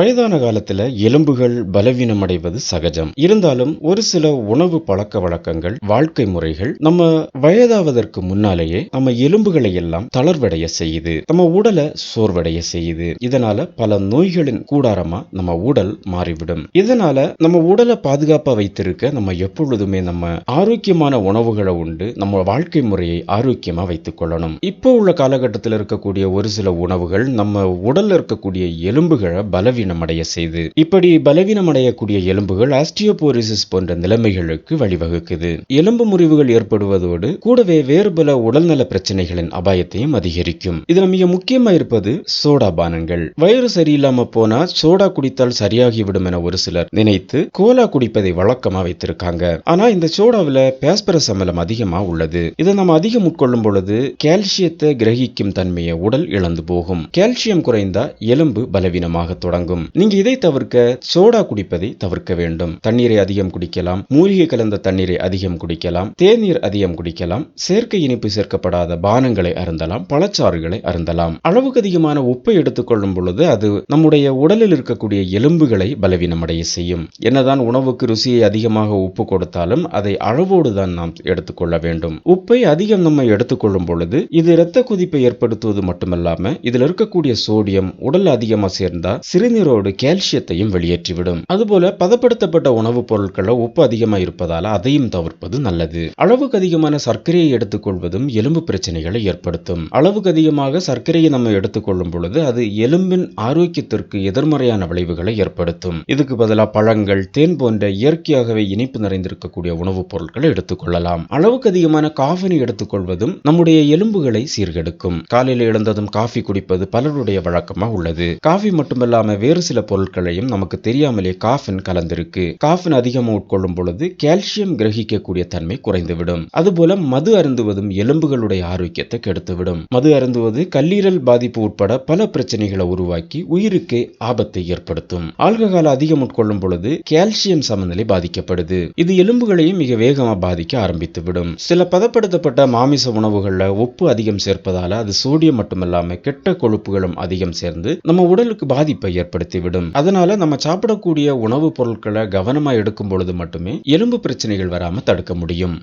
வயதான காலத்துல எலும்புகள் பலவீனம் அடைவது சகஜம். இருந்தாலும் ஒரு சில உணவு பழக்க வழக்கங்கள் வாழ்க்கை முறைகள் நம்ம வயதாவதற்கு முன்னாலேயே நம்ம எலும்புகளை எல்லாம் தளர்வடைய செய்யுது. நம்ம உடலை சோர்வடைய செய்யுது. இதனால பல நோய்களின் கூடாரமா நம்ம உடல் மாறிவிடும். இதனால நம்ம உடலை பாதுகாப்பா வைத்திருக்க நம்ம எப்பொழுதுமே நம்ம ஆரோக்கியமான உணவுகளை உண்டு நம்ம வாழ்க்கை முறையை ஆரோக்கியமா வைத்துக் கொள்ளணும். இப்போ உள்ள காலகட்டத்தில் இருக்கக்கூடிய ஒரு சில உணவுகள் நம்ம உடல்ல இருக்கக்கூடிய எலும்புகளை பலவீனம் பலவீனமடைய செய்து இப்படி பலவீனமடையக்கூடிய எலும்புகள் ஆஸ்டியோபோரிசிஸ் போன்ற நிலைமைகளுக்கு வழிவகுக்குது. எலும்பு முறிவுகள் ஏற்படுவதோடு கூடவே வேறு பல உடல்நல பிரச்சனைகளின் அபாயத்தையும் அதிகரிக்கும். இதுல மிக முக்கியமா இருப்பது சோடா பானங்கள். வயிறு சரியில்லாம போனா சோடா குடித்தால் சரியாகிவிடும் என ஒரு சிலர் நினைத்து கோலா குடிப்பதை வழக்கமா வைத்திருக்காங்க. ஆனா இந்த சோடாவில பேஸ்பரஸ் அமிலம் அதிகமா உள்ளது. இதை நம்ம அதிகம் உட்கொள்ளும் பொழுது கால்சியத்தை கிரகிக்கும் தன்மையை உடல் இழந்து போகும். கால்சியம் குறைந்தா எலும்பு பலவீனமாக தொடங்கும். நீங்க இதை தவிர்க்க சோடா குடிப்பதை தவிர்க்க வேண்டும். தண்ணீரை அதிகம் குடிக்கலாம். மூலிகை கலந்த தண்ணீரை அதிகம் குடிக்கலாம். தேநீர் அதிகம் குடிக்கலாம். செயற்கை இனிப்பு சேர்க்கப்படாத பானங்களை அருந்தலாம். பழச்சாறுகளை அருந்தலாம். அளவுக்கு அதிகமான உப்பை எடுத்துக்கொள்ளும் பொழுது அது நம்முடைய உடலில் இருக்கக்கூடிய எலும்புகளை பலவீனமடைய செய்யும். என்னதான் உணவுக்கு ருசியை அதிகமாக உப்பு கொடுத்தாலும் அதை அளவோடு தான் நாம் எடுத்துக்கொள்ள வேண்டும். உப்பை அதிகம் நம்ம எடுத்துக்கொள்ளும் பொழுது இது இரத்த கொதிப்பை ஏற்படுத்துவது மட்டுமல்லாம இதில் இருக்கக்கூடிய சோடியம் உடல் அதிகமா சேர்ந்தா சிறுநீரோடு கால்சியத்தையும் வெளியேற்றிவிடும். அதுபோல பதப்படுத்தப்பட்ட உணவுப் பொருட்களை உப்பு அதிகமா இருப்பதால் அதையும் தவிர்ப்பது நல்லது. அளவுக்கு அதிகமான சர்க்கரையை எடுத்துக்கொள்வதும் எலும்பு பிரச்சனைகளை ஏற்படுத்தும். அளவுக்கு அதிகமாக சர்க்கரையை நம்ம எடுத்துக்கொள்ளும் பொழுது அது எலும்பின் ஆரோக்கியத்திற்கு எதிர்மறையான விளைவுகளை ஏற்படுத்தும். இதுக்கு பதிலாக பழங்கள் தேன் போன்ற இயற்கையாகவே இனிப்பு நிறைந்திருக்கக்கூடிய உணவுப் பொருட்களை எடுத்துக்கொள்ளலாம். அளவுக்கு அதிகமான காஃபினை எடுத்துக்கொள்வதும் நம்முடைய எலும்புகளை சீர்கெடுக்கும். காலையில் எழுந்ததும் காஃபி குடிப்பது பலருடைய வழக்கமா உள்ளது. காஃபி மட்டுமல்லாம வேறு சில பொருட்களையும் நமக்கு தெரியாமலே காஃபின் கலந்திருக்கு. காஃபின் அதிகமாக உட்கொள்ளும் பொழுது கால்சியம் கிரகிக்கக்கூடிய தன்மை குறைந்துவிடும். அதுபோல மது அருந்துவதும் எலும்புகளுடைய ஆரோக்கியத்தை கெடுத்துவிடும். மது அருந்துவது கல்லீரல் பாதிப்பு உட்பட பல பிரச்சனைகளை உருவாக்கி உயிருக்கே ஆபத்தை ஏற்படுத்தும். ஆல்கஹால் அதிகம் உட்கொள்ளும் பொழுது கால்சியம் சமநிலை பாதிக்கப்படுது. இது எலும்புகளையும் மிக வேகமா பாதிக்க ஆரம்பித்து விடும் சில பதப்படுத்தப்பட்ட மாமிச உணவுகள்ல உப்பு அதிகம் சேர்ப்பதால அது சோடியம் மட்டுமல்லாம கெட்ட கொழுப்புகளும் அதிகம் சேர்ந்து நம்ம உடலுக்கு பாதிப்பை ஏற்படுத்தும். ஏற்படுத்திவிடும் அதனால நம்ம சாப்பிடக்கூடிய உணவுப் பொருட்களை கவனமா எடுக்கும் பொழுது மட்டுமே எலும்பு பிரச்சனைகள் வராம தடுக்க முடியும்.